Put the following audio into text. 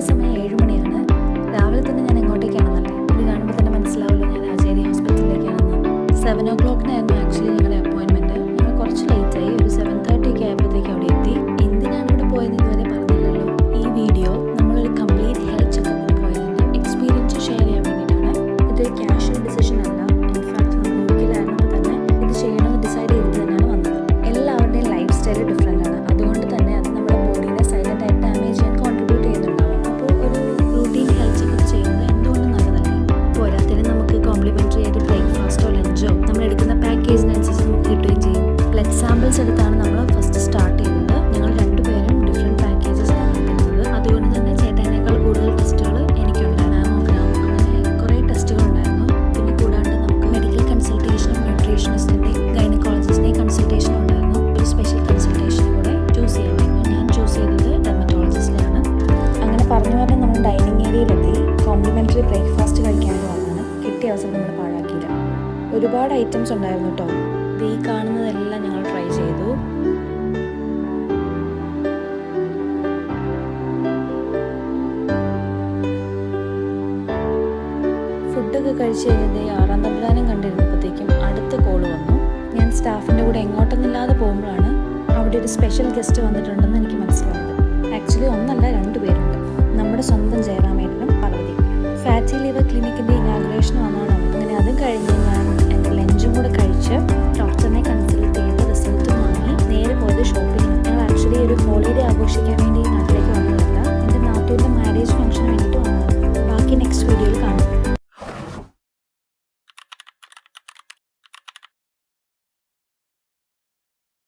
ഇപ്പോഴത്തെ സമയം ഏഴ് മണിയാണ്. രാവിലെ തന്നെ ഞാൻ എങ്ങോട്ടേക്കാണെന്നല്ലേ ഇത് കാണുമ്പോൾ തന്നെ മനസ്സിലാവുമല്ലോ ഞാൻ രാജേരി ഹോസ്പിറ്റലിലേക്കാണെന്ന് സെവൻ ഓ ക്ലോക്കിനായിരുന്നു ആക്ച്വലി ഞങ്ങളുടെ അപ്പോയിൻമെന്റ് ഞങ്ങൾ കുറച്ച് ലേറ്റായി ഒരു സെവൻ തേർട്ടിക്ക് ആയപ്പോൾ ഉണ്ടാക്കിയില്ല. ഒരുപാട് ഐറ്റംസ് ഉണ്ടായിരുന്നു കേട്ടോ അപ്പം ഈ കാണുന്നതെല്ലാം ഞങ്ങൾ ട്രൈ ചെയ്തു. ഫുഡൊക്കെ കഴിച്ച് കഴിഞ്ഞത് ആറാം തമ്പുരാനും കണ്ടിരുന്നപ്പോഴത്തേക്കും അടുത്ത കോൾ വന്നു. ഞാൻ സ്റ്റാഫിന്റെ കൂടെ എങ്ങോട്ടൊന്നുമില്ലാതെ പോകുമ്പോഴാണ് അവിടെ ഒരു സ്പെഷ്യൽ ഗസ്റ്റ് വന്നിട്ടുണ്ടെന്ന് എനിക്ക് হচ্ছে